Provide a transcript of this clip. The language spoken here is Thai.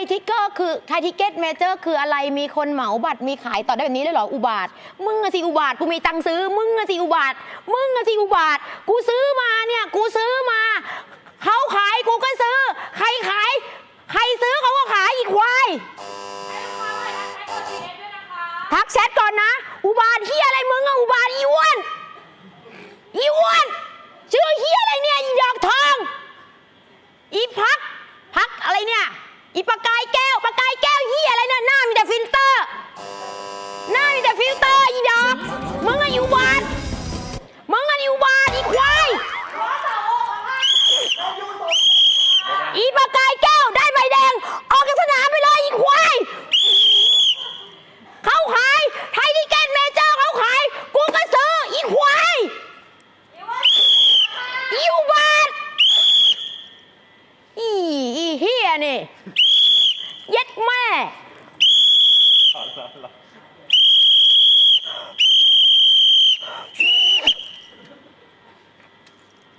ยทิกเกอร์คือไทยทิกเก็ตเมเจอร์คืออะไรมีคนเหมาบัตรมีขายต่อได้แบบนี้เลยเหรออุบาท มึงอะสิอุบาทกูมีตังค์ซื้อ มึงอะสิอุบาท มึงอะสิอุบาท กูซื้อมาเนี่ยกูซื้อมาเขาขายกูก็ซื้อ ใครขาย ใครซื้อเขาก็ขายอีกควายทักแชทก่อนนะ อุบาทเฮียอะไรมึงอะอุบาทอีอ้ว อีปากกายแก้วได้ใบแดง ออกจากสนามไปเลยอีควาย เขาขาย ไทยทิเกตเมเจอร์เขาขาย กูก็ซื้ออีควายอีอุบาทอีอีเฮียนี่ เย็ดแม่